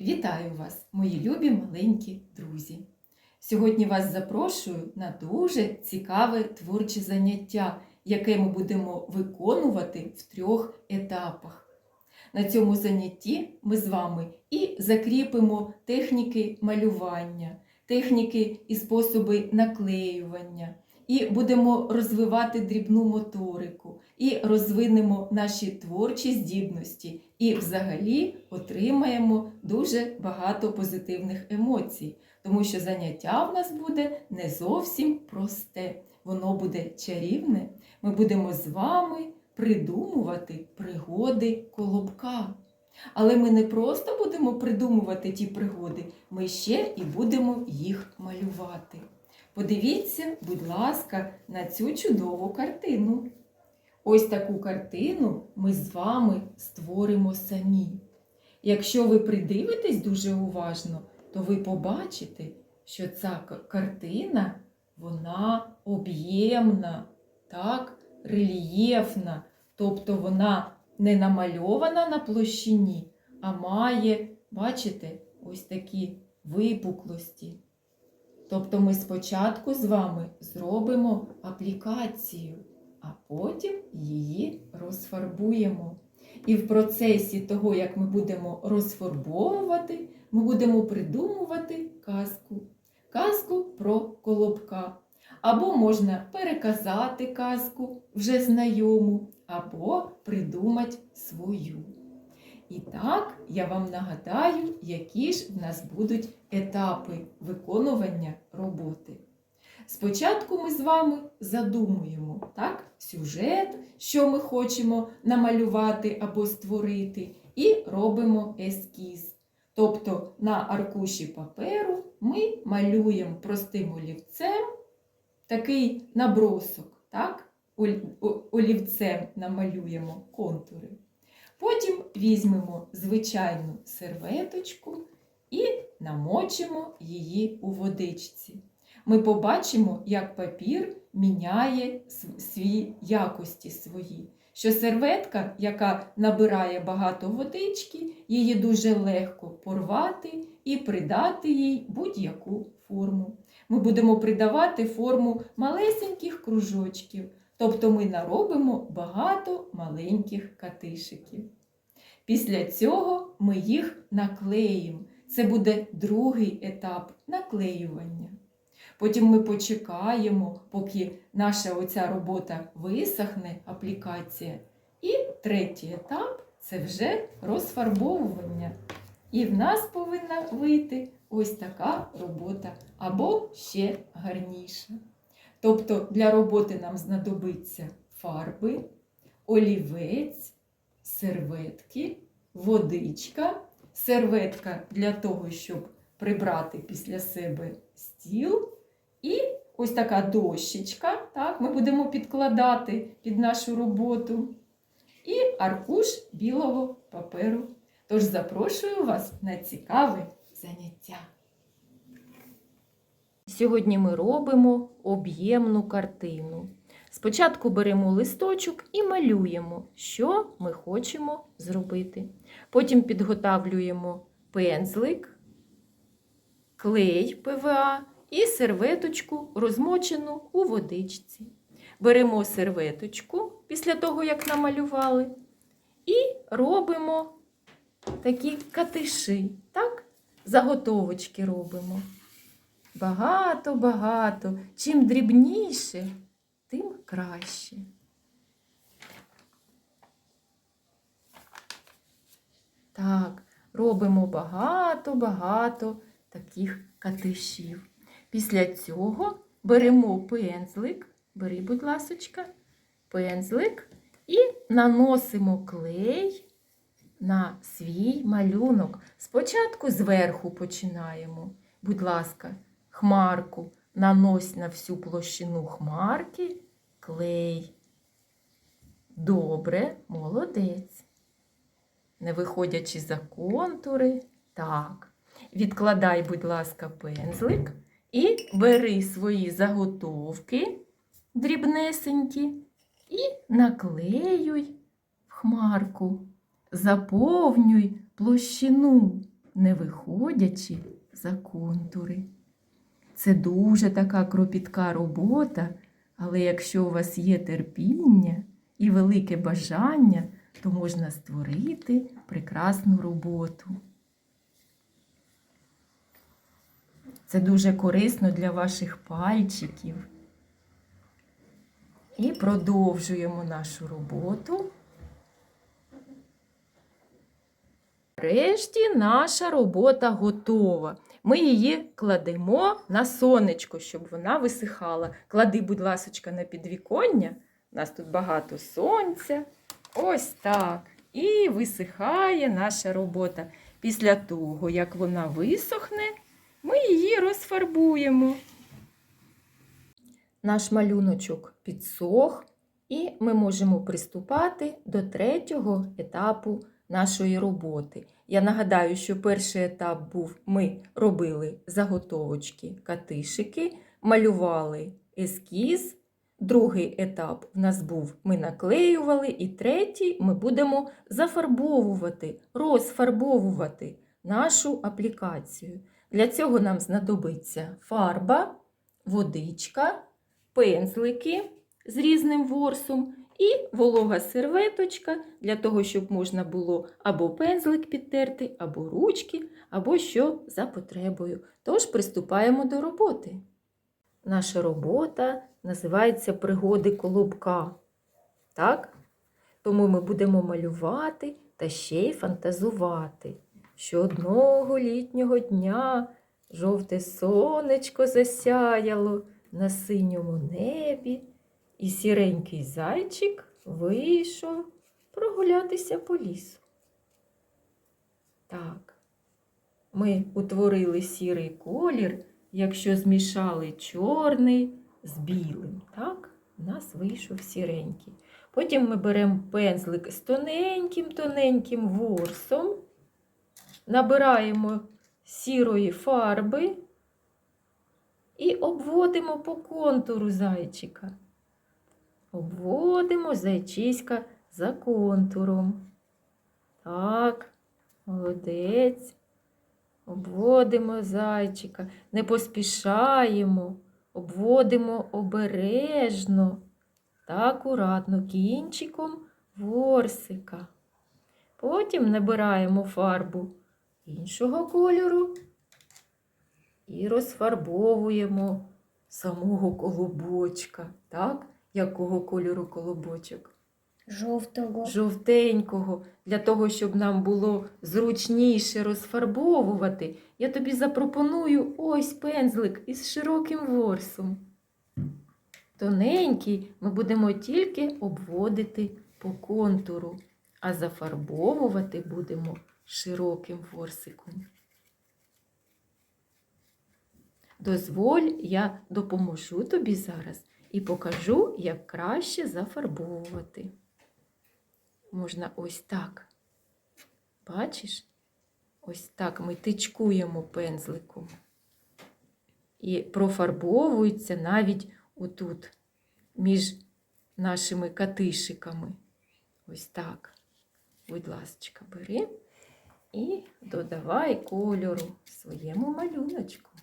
Вітаю вас, мої любі маленькі друзі! Сьогодні вас запрошую на дуже цікаве творче заняття, яке ми будемо виконувати в трьох етапах. На цьому занятті ми з вами і закріпимо техніки малювання, техніки і способи наклеювання, і будемо розвивати дрібну моторику, і розвинемо наші творчі здібності, і взагалі отримаємо дуже багато позитивних емоцій, тому що заняття в нас буде не зовсім просте, воно буде чарівне. Ми будемо з вами придумувати пригоди колобка. Але ми не просто будемо придумувати ті пригоди, ми ще і будемо їх малювати. Подивіться, будь ласка, на цю чудову картину. Ось таку картину ми з вами створимо самі. Якщо ви придивитесь дуже уважно, то ви побачите, що ця картина вона об'ємна, так, рельєфна, тобто вона не намальована на площині, а має, бачите, ось такі випуклості. Тобто ми спочатку з вами зробимо аплікацію, а потім її розфарбуємо. І в процесі того, як ми будемо розфарбовувати, ми будемо придумувати казку. Казку про колобка. Або можна переказати казку вже знайому, або придумати свою. І так, я вам нагадаю, які ж в нас будуть етапи виконування роботи. Спочатку ми з вами задумуємо так, сюжет, що ми хочемо намалювати або створити, і робимо ескіз. Тобто на аркуші паперу ми малюємо простим олівцем такий набросок, так? Олівцем намалюємо контури. Потім візьмемо звичайну серветочку і намочимо її у водичці. Ми побачимо, як папір міняє св- свої якості свої. Що серветка, яка набирає багато водички, її дуже легко порвати і придати їй будь-яку форму. Ми будемо придавати форму малесеньких кружочків, тобто ми наробимо багато маленьких катишиків. Після цього ми їх наклеїмо. Це буде другий етап наклеювання. Потім ми почекаємо, поки наша оця робота висохне, аплікація. І третій етап це вже розфарбовування. І в нас повинна вийти ось така робота або ще гарніша. Тобто для роботи нам знадобиться фарби, олівець, серветки, водичка, серветка для того, щоб прибрати після себе стіл. І ось така дощечка. Так, ми будемо підкладати під нашу роботу. І аркуш білого паперу. Тож запрошую вас на цікаве заняття. Сьогодні ми робимо об'ємну картину. Спочатку беремо листочок і малюємо, що ми хочемо зробити. Потім підготавлюємо пензлик, клей ПВА і серветочку, розмочену у водичці. Беремо серветочку після того, як намалювали, і робимо такі катиші, так? Заготовочки робимо. Багато-багато. Чим дрібніше, тим краще. Так, робимо багато-багато таких катишів. Після цього беремо пензлик, бери, будь ласочка, пензлик і наносимо клей на свій малюнок. Спочатку зверху починаємо. Будь ласка, хмарку нанось на всю площину хмарки клей. Добре, молодець. Не виходячи за контури. Так. Відкладай, будь ласка, пензлик і бери свої заготовки дрібнесенькі і наклеюй в хмарку. Заповнюй площину не виходячи за контури. Це дуже така кропітка робота, але якщо у вас є терпіння і велике бажання, то можна створити прекрасну роботу. Це дуже корисно для ваших пальчиків. І продовжуємо нашу роботу. Нарешті наша робота готова. Ми її кладемо на сонечко, щоб вона висихала. Клади, будь ласочка, на підвіконня. У нас тут багато сонця. Ось так. І висихає наша робота. Після того, як вона висохне, ми її розфарбуємо. Наш малюночок підсох, і ми можемо приступати до третього етапу нашої роботи. Я нагадаю, що перший етап був: ми робили заготовочки, катишики, малювали ескіз. Другий етап в нас був ми наклеювали, і третій ми будемо зафарбовувати, розфарбовувати нашу аплікацію. Для цього нам знадобиться фарба, водичка, пензлики з різним ворсом і волога серветочка для того, щоб можна було або пензлик підтерти, або ручки, або що за потребою. Тож приступаємо до роботи. Наша робота називається пригоди колобка. Так? Тому ми будемо малювати та ще й фантазувати, що одного літнього дня жовте сонечко засяяло на синьому небі, і сіренький зайчик вийшов прогулятися по лісу. Так, ми утворили сірий колір, якщо змішали чорний з білим. Так, у нас вийшов сіренький. Потім ми беремо пензлик з тоненьким-тоненьким ворсом, набираємо сірої фарби і обводимо по контуру зайчика. Обводимо зайчиська за контуром. Так, молодець. Обводимо зайчика, не поспішаємо, обводимо обережно та акуратно кінчиком ворсика. Потім набираємо фарбу іншого кольору і розфарбовуємо самого колобочка. Так? Якого кольору колобочок? Жовтого. жовтенького, для того, щоб нам було зручніше розфарбовувати, я тобі запропоную ось пензлик із широким ворсом. Тоненький ми будемо тільки обводити по контуру, а зафарбовувати будемо широким ворсиком. Дозволь, я допоможу тобі зараз і покажу, як краще зафарбовувати. Можна ось так. Бачиш? Ось так ми тичкуємо пензликом. І профарбовується навіть отут, між нашими катишиками. Ось так. Будь ласка, бери і додавай кольору своєму малюночку.